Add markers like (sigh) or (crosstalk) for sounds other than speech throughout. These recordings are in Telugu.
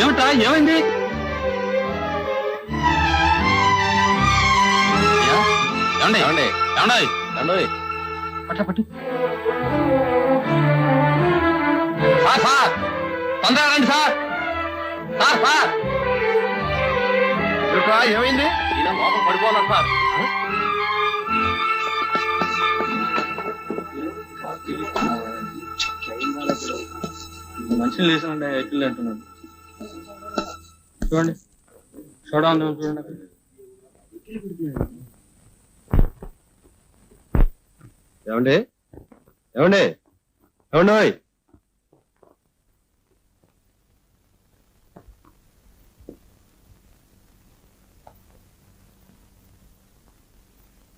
ఏమిటా? ఏమైంది? ఏమండి? ఏమండి? ఏమండి ఏమండి? పట్ట పట్టు. Sir sir! తొందరగా రండి సార్! సార్ ఏమైంది? ఈయన లోపల పడిపోన్నారు సార్. మంచిగా లేసానండి ఎట్లు అంటున్నాడు? చూడండి. చూడండి చూడండి. ఏమండి? ఏమండి? ఏమండి.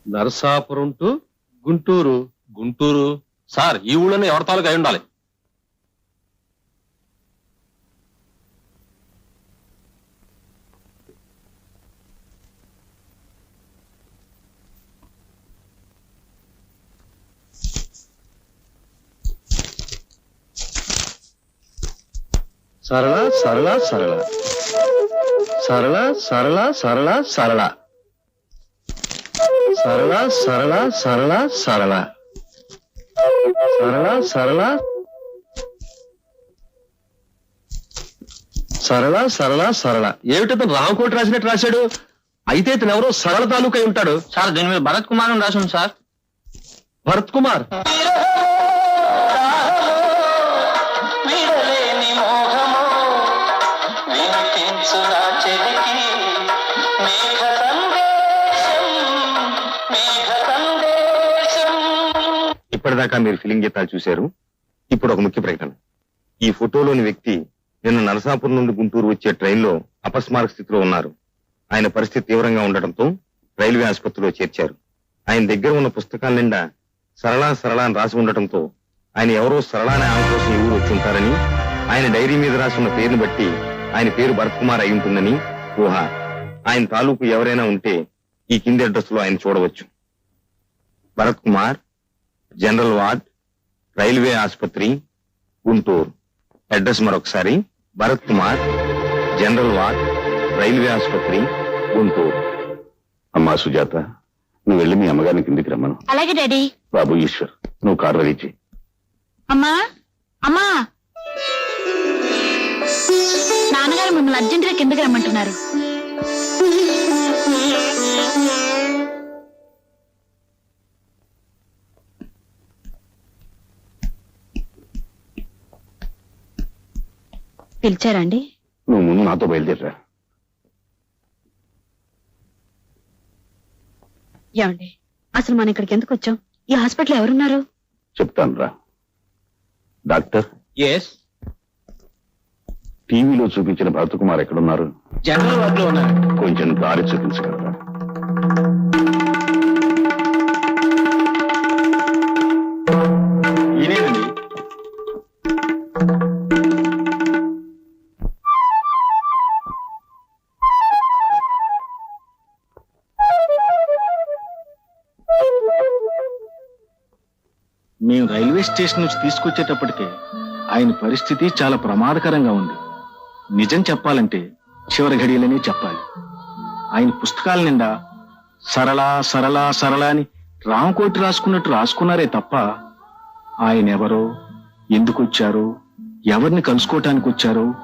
నరసాపురం టు గుంటూరు. గుంటూరు. సార్ ఈ ఊళ్ళోనే ఎవరి తాలూకు అయి ఉండాలి? సరళ సరళ. సరళ సరళ సరళ సరళ. సరళ సరళ సరళ సరళ. సరళ సరళ. సరళ సరళ సరళ. ఏమిటో రామకోటి రాసినట్టు రాశాడు? అయితే ఇతను ఎవరో సరళ తాలూకై ఉంటాడు. సార్ దీని మీద భరత్ కుమార్ అని రాసింది సార్. భరత్ కుమార్. ఇప్పటిదాకా మీరు ఫిలింగ్ గీతాలు చూశారు. ఇప్పుడు ఒక ముఖ్య ప్రకటన. ఈ ఫోటోలోని వ్యక్తి నిన్న నరసాపురం నుండి గుంటూరు వచ్చే ట్రైన్లో అపస్మారక స్థితిలో ఉన్నారు. ఆయన పరిస్థితి తీవ్రంగా ఉండటంతో రైల్వే ఆసుపత్రిలో చేర్చారు. ఆయన దగ్గర ఉన్న పుస్తకాల నిండా సరళా సరళ అని రాసి ఉండటంతో ఆయన ఎవరో సరళ అనే ఆమె కోసం ఊరు వచ్చి ఉంటారని ఆయన డైరీ మీద రాసి ఉన్న పేరుని బట్టి ఆయన పేరు భరత్ కుమార్ అయి ఉంటుందని ఊహ. ఆయన తాలూకు ఎవరైనా ఉంటే ఈ కింది అడ్రస్లో ఆయన చూడవచ్చు. Bharat Kumar general ward railway ఆసుపత్రి గుంటూరు. అడ్రస్ మరొకసారి Bharat Kumar general ward railway ఆసుపత్రి గుంటూరు. అమ్మా సుజాత నువ్వు వెళ్ళి మీ అమ్మగారిని కిందికి రమ్మను. అలాగే డాడీ. బాబు ఈశ్వర్ నువ్వు కారు రెడీ చేయి. అమ్మా అమ్మా. నాన్నగారు మిమ్మల్ని అర్జెంటుగా కిందకి రమ్మంటున్నారు. పిలిచారండి? నువ్వు ముందు నాతో బయలుదేరరా. ఏమండి అసలు మనం ఇక్కడికి ఎందుకు వచ్చాం? ఈ హాస్పిటల్ ఎవరున్నారు? చెప్తాను రా డాక్టర్? ఎస్ టీవీలో చూపించిన భరత్ కుమార్ ఎక్కడున్నారు జనరల్ వార్డ్లో ఉన్నారు. కొంచెం దారి చూపించగలరా? మేము రైల్వే స్టేషన్ నుంచి తీసుకొచ్చేటప్పటికే ఆయన పరిస్థితి చాలా ప్రమాదకరంగా ఉంది. నిజం చెప్పాలంటే చివరి ఘడియలనే చెప్పాలి. ఆయన పుస్తకాల నిండా సరళ సరళ సరళ అని రామకోటి రాసుకున్నట్టు రాసుకున్నారే తప్ప ఆయన ఎవరో ఎందుకు వచ్చారో ఎవరిని కలుసుకోవటానికి వచ్చారో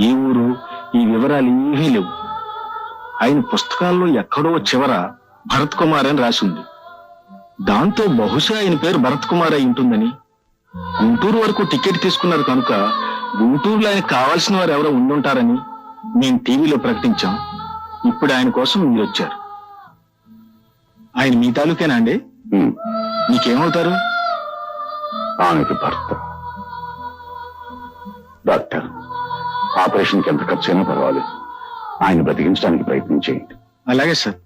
ఏ ఊరు ఈ వివరాలు ఏమీ లేవు. ఆయన పుస్తకాల్లో ఎక్కడో చివర భరత్ కుమార్ అని రాసింది. దాంతో బహుశా ఆయన పేరు భరత్ కుమార్ అయి ఉంటుందని. గుంటూరు వరకు టికెట్ తీసుకున్నారు కనుక గుంటూరులో ఆయనకు కావాల్సిన వారు ఎవరో ఉండుంటారని మేము టీవీలో ప్రకటించాం. ఇప్పుడు ఆయన కోసం మీరు వచ్చారు. ఆయన మీ తాలూకేనా అండి? మీకేమవుతారు? ఆమెకి భర్త. డాక్టర్ ఆపరేషన్కి ఎంత ఖర్చు అయినా పర్వాలేదు. ఆయన బ్రతికించడానికి ప్రయత్నం చేయండి. అలాగే సార్.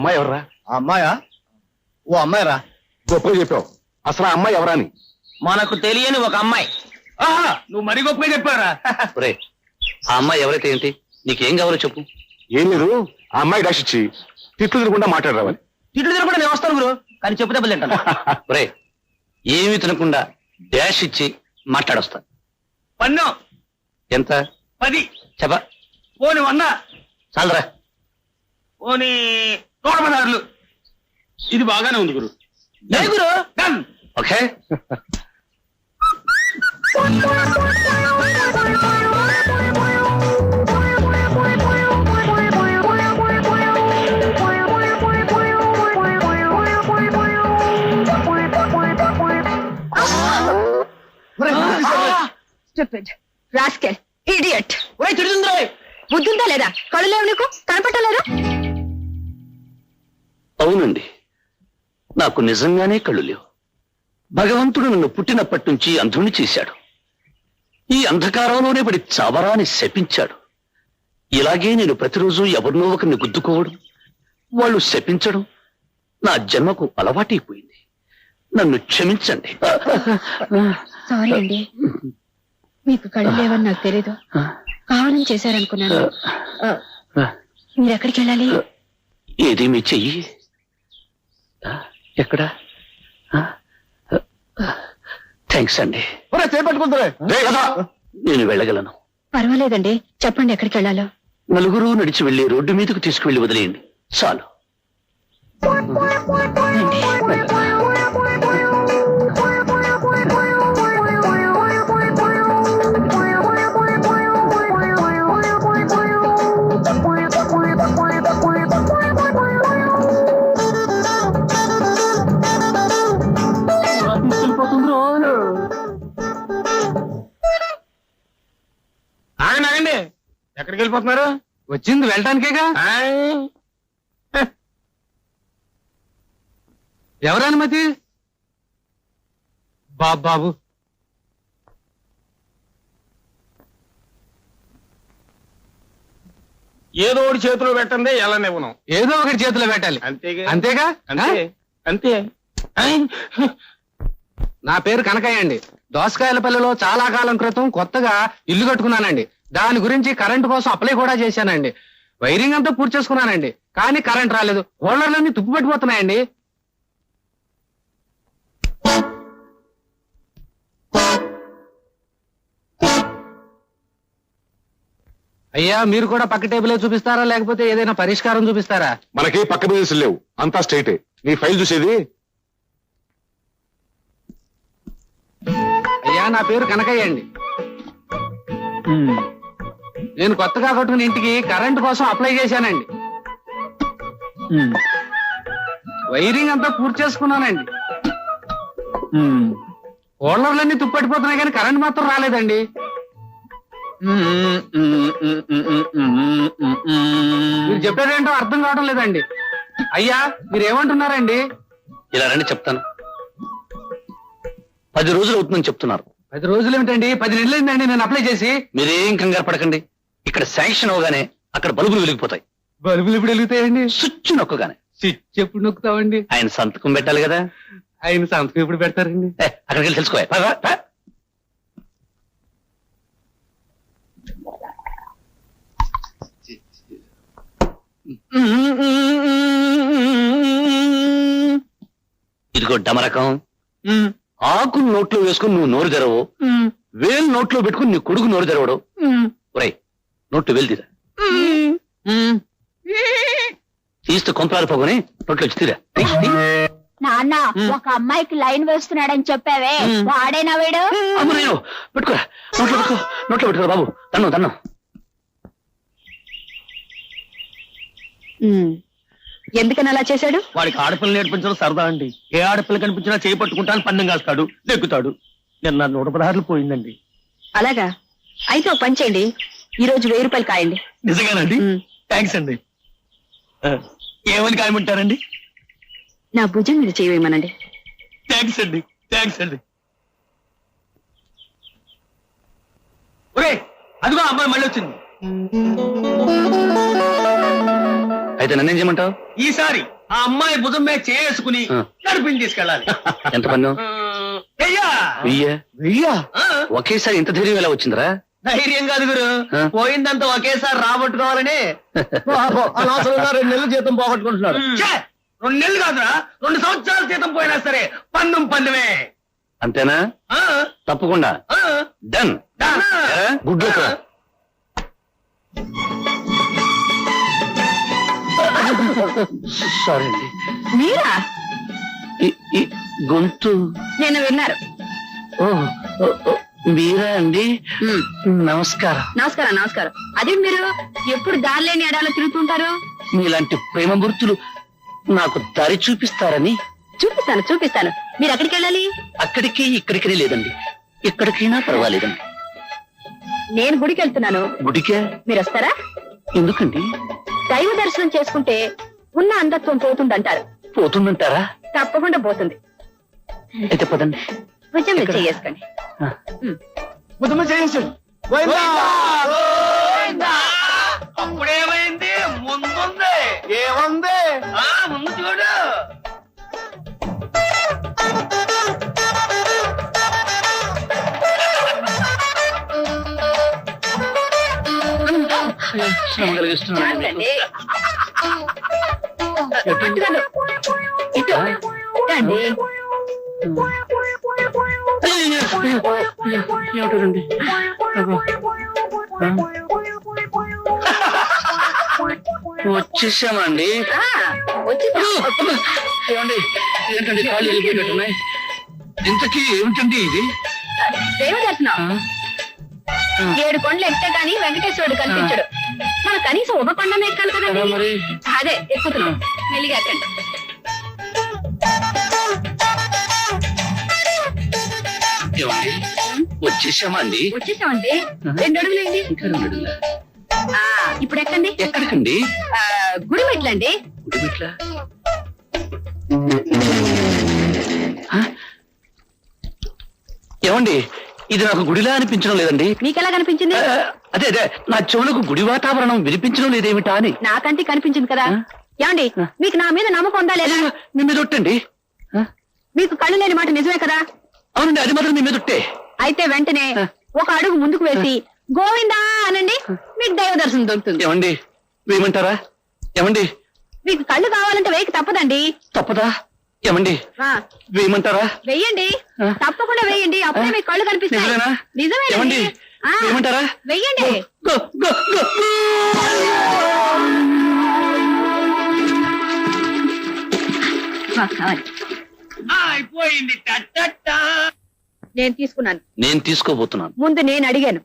అమ్మాయి ఎవరా అమ్మాయా? ఓ అమ్మాయిరా? గొప్పగా చెప్పావు. అసలు ఆ అమ్మాయి ఎవరా అని మనకు తెలియని ఒక అమ్మాయి. ఆహా, నువ్వు మరీ గొప్పగా చెప్పారా ఒరే ఆ అమ్మాయి ఎవరైతే ఏంటి? నీకేం కావాలో చెప్పు. ఏం లేదు ఆ అమ్మాయి డాష్ ఇచ్చి తిట్లు తిరగకుండా మాట్లాడరావాలి. తిట్లు తిరగకుండా నేను వస్తాను గురు కానీ చెప్పు దెబ్బలు తింటాను. (laughs) ఒరే ఏమీ తినకుండా డాష్ ఇచ్చి మాట్లాడొస్తా. పన్ను. ఎంత? పది. చెప్ప. పోని వంద చాలరా. పోని నూట పదార్లు ఇది బాగానే ఉంది గురు. ఏ గురు. Done okay. రాస్కెల్ ఇడియట్ ఒరే తిడుతుందిరా బుద్ధుందా లేదా? కళ్ళు లేవు నీకు? కనపట్టలేదా అవునండి. నాకు నిజంగానే కళ్ళు లేవు. భగవంతుడు నన్ను పుట్టినప్పటి నుంచి అంధుని చేశాడు. ఈ అంధకారంలోనే పడి చావరాని శపించాడు. ఇలాగే నేను ప్రతిరోజు ఎవరినో ఒకరిని గుద్దుకోవడం వాళ్ళు శపించడం నా జన్మకు అలవాటైపోయింది. నన్ను క్షమించండి. సారీ అండి. మీకు కళ్ళు లేవని నాకు తెలీదు. కావాలని చేశారనుకున్నాను. ఆ, మీరు ఎక్కడికి వెళ్ళాలి? ఏది మీ చెయ్యి? ఎక్కడ? థ్యాంక్స్ అండి. చేపట్టుకుంటారే నేను వెళ్ళగలను. పర్వాలేదండి చెప్పండి ఎక్కడికి వెళ్ళాలో. నలుగురు నడిచి వెళ్ళి రోడ్డు మీదకు తీసుకువెళ్ళి వదిలేయండి. చాలు. వెళ్ళిపోతున్నారు వచ్చింది వెళ్ళటానికేగా ఎవరు అనుమతి బాబు బాబు ఏదో ఒకటి చేతిలో పెట్టండి ఎలా నివ్వను ఏదో ఒకటి చేతిలో పెట్టాలి. అంతేగా? అంతేగా? అంతే అంతే. నా పేరు కనకయ్య అండి. దోసకాయలపల్లిలో చాలా కాలం క్రితం కొత్తగా ఇల్లు కట్టుకున్నానండి. దాని గురించి కరెంట్ కోసం అప్లై కూడా చేశానండి. వైరింగ్ అంతా పూర్తి చేసుకున్నానండి. కానీ కరెంట్ రాలేదు. హోల్డర్లన్నీ తుప్పు పట్టిపోతున్నాయండి. అయ్యా మీరు కూడా పక్క టేబులే చూపిస్తారా? లేకపోతే ఏదైనా పరిష్కారం చూపిస్తారా? మనకి పక్క బిజినెస్ లేవు. అంతా స్ట్రైటే. నీ ఫైల్ చూసేది? అయ్యా నా పేరు కనకయ్య అండి. నేను కొత్తగా కట్టుకున్న ఇంటికి కరెంట్ కోసం అప్లై చేశానండి. వైరింగ్ అంతా పూర్తి చేసుకున్నానండి. హోల్డర్లన్నీ తుప్పట్టిపోతున్నాయి కానీ కరెంట్ మాత్రం రాలేదండి. మీరు చెప్పేదేంటో అర్థం కావడం లేదండి. అయ్యా మీరు ఏమంటున్నారండి ఇలా రండి చెప్తాను. పది రోజులు అవుతుందని చెప్తున్నారు. పది రోజులు ఏమిటండి? పది నెలలు అయిందండి నేను అప్లై చేసి. మీరేం కంగారు పడకండి. ఇక్కడ శాంక్షన్ అవగానే అక్కడ బల్బులు వెలిగిపోతాయి. బల్బులు ఇప్పుడు వెలుగుతాయండి? స్విచ్ నొక్కగానే. స్విచ్ ఎప్పుడు నొక్కుతామండి? ఆయన సంతకం పెట్టాలి కదా. ఆయన సంతకం ఎప్పుడు పెడతారండి? అక్కడికి వెళ్ళి తెలుసుకో. పద, పద. ఇదిగో డమరకం. ఆకు నోట్లో వేసుకుని నువ్వు నోరు తెరవు వేలు నోట్లో పెట్టుకుని నీ కొడుకు నోరు తెరవడు. ఒరేయ్ నోట్లో వేలు తీరా. తీస్తే కొంపరాలు పోగొని నోట్లో వచ్చి తీరా. తీ, తీ. నాన్న ఒక అమ్మాయికి లైన్ వేస్తున్నాడని చెప్పావే. వాడేనా వీడు? పెట్టుకోరా. నోట్లో పెట్టుకో నోట్లో పెట్టుకోరా బాబు. తన్ను తన్ను. ఎందుకని అలా చేశాడు? వాడికి ఆడపిల్ల నేర్పించడం సరదా అండి. ఏ ఆడపిల్ల కనిపించినా చేయి పట్టుకుంటాను పందెం కాస్తాడు నెగ్గుతాడు. నిన్న నూట పదహారులు పోయిందండి. అలాగా? అయితే ఒక పని చేయండి. ఈ రోజు వెయ్యి రూపాయలు కాయండి. నిజంగానండి. థ్యాంక్స్ అండి. ఆ, ఏమని కాయమంటారండి? నా భుజం మీద చేయవేయమనండి థ్యాంక్స్ అండి థ్యాంక్స్ అండి. ఒరే అదిగో అమ్మాయి మళ్ళీ వచ్చింది. అయితే నన్నేం చేయమంటావు? ఈసారి ఆ అమ్మాయి భుజం మీద చేసుకుని ఆ. కడుపుని తీసుకెళ్ళాలి. ఎంత పన్ను? అయ్యా వెయ్యే? వెయ్యా ఒకేసారి ఇంత ధైర్యం ఎలా వచ్చిందిరా? ధైర్యం కాదు గురు. పోయిందంతా ఒకేసారి రాబట్టుకోవాలని (laughs) అనవసరంగా రెండు నెలలు జీతం పోగొట్టుకుంటున్నాడు ఛే! రెండు నెలలు కాదురా రెండు సంవత్సరాల జీతం పోయినా సరే పన్ను పన్నుమే. అంతేనా? ఆ, తప్పకుండా. ఆ, డన్. గుడ్ లక్ సారీ అండి మీరా? గొంతు. నేను విన్నారు ఓ, మీరా అండి. నమస్కారం. నమస్కారం నమస్కారం. అదే మీరు ఎప్పుడు దారిలేని ఎడాలో తిరుగుతుంటారు? మీలాంటి ప్రేమ గుర్తులు నాకు దారి చూపిస్తారని. చూపిస్తాను చూపిస్తాను. మీరు ఎక్కడికి వెళ్ళాలి? అక్కడికి ఇక్కడికి లేదండి. ఎక్కడికైనా పర్వాలేదండి. నేను గుడికి వెళ్తున్నాను. గుడికే? మీరు వస్తారా? ఎందుకండి? దైవ దర్శనం చేసుకుంటే ఉన్న అంధత్వం పోతుందంటారు. పోతుందంటారా? తప్పకుండా పోతుంది. అయితే పదండి. కొంచెం చేసుకోండి ముద్దుమ చేయించు అప్పుడేమైంది ముందుంది. ఏముంది? ఆ ముందు చూడు. శ్రమ. పట్టుదల. ఇటు. ఏమిటండి వచ్చేసామండి? ఏమండి? ఏంటండి కాళ్ళు వెళ్ళిపోయినట్టున్నాయి? ఇంతకీ ఏమిటండి ఇది? ఏడు కొండలు ఎక్కితే గాని వెంకటేశ్వరుడు కనిపించడు. మన కనీసం ఒక కొండ మరి? అదే ఎక్కుతున్నాం. మెల్లిగా ఎక్కండి. ఏమండి వచ్చేసామండి. వచ్చేసామండి. రెండు అడుగులేండి. ఇంకా రెండు అడుగులా? ఆ, ఇప్పుడు ఎక్కండి. ఎక్కడికండి? ఆ, గుడి మెట్లండి? ఏమండి ఇది నాకు గుడిలా అనిపించడం లేదండి. మీకెలా కనిపించింది? ఆ, అదే అదే నా చెవులకు గుడి వాతావరణం వినిపించడం లేదేమిటా అని. నాకంటే కనిపించింది కదా. ఆ? ఏమండి. మీకు నా మీద నమ్మకం ఉందా లేదా? మీ మీద ఒట్టండి. ఆ? మీకు కళ్ళు లేని మాట నిజమే కదా? అవునండి అది మాత్రం మీ మీద అయితే వెంటనే. ఒక అడుగు ముందుకు వేసి గోవిందా అనండి మీకు దైవ దర్శనం దొరుకుతుంది. ఏమండి వేయమంటారా? ఏమండి? మీకు కళ్ళు కావాలంటే వేయక తప్పదండి. తప్పదా? ఏమండి? వేయమంటారా? వెయ్యండి. తప్పకుండా వేయండి. అప్పుడే మీకు కళ్ళు కనిపిస్తాయి. నిజమేనా? నిజమేనండి. వేయమంటారా? వెయ్యండి కావాలి. అయిపోయింది. నేను తీసుకున్నాను. నేను తీసుకోబోతున్నాను. ముందు నేను అడిగాను.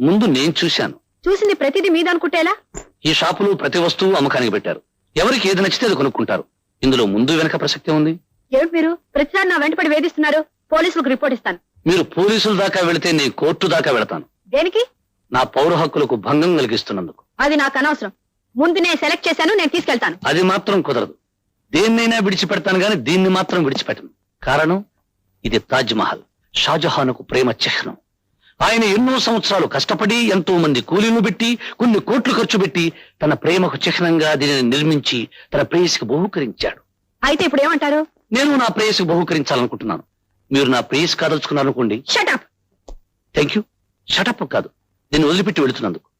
ముందు నేను చూశాను. చూసింది ప్రతిదీ మీద అనుకుంటేలా ఈ షాపులో ప్రతి వస్తువు అమ్మకానికి పెట్టారు. ఎవరికి ఏది నచ్చితే అది కొనుక్కుంటారు. ఇందులో ముందు వెనక ప్రసక్తి ఉంది? ఏమిటి మీరు? ప్రతిసారి నా వెంటపడి వేధిస్తున్నారు. పోలీసులకు రిపోర్ట్ ఇస్తాను. మీరు పోలీసుల దాకా వెళితే నేను కోర్టు దాకా వెళతాను. దేనికి? నా పౌర హక్కులకు భంగం కలిగిస్తున్నందుకు. అది నాకు అనవసరం. ముందు నేను సెలెక్ట్ చేశాను నేను తీసుకెళ్తాను. అది మాత్రం కుదరదు. దేన్నైనా విడిచిపెడతాను గాని దీన్ని మాత్రం విడిచిపెట్టను. కారణం ఇది తాజ్ మహల్ షాజహాన్కు ప్రేమ చిహ్నం. ఆయన ఎన్నో సంవత్సరాలు కష్టపడి ఎంతో మంది కూలీలు పెట్టి కొన్ని కోట్లు ఖర్చు పెట్టి తన ప్రేమకు చిహ్నంగా దీనిని నిర్మించి తన ప్రేయసికి బహుకరించాడు. అయితే ఇప్పుడు ఏమంటారు? నేను నా ప్రేయసికి బహుకరించాలనుకుంటున్నాను. మీరు నా ప్రేయసి కాదలుచుకున్నారనుకోండి. Shut up thank you shut కాదు. నేను వదిలిపెట్టి వెళుతున్నందుకు.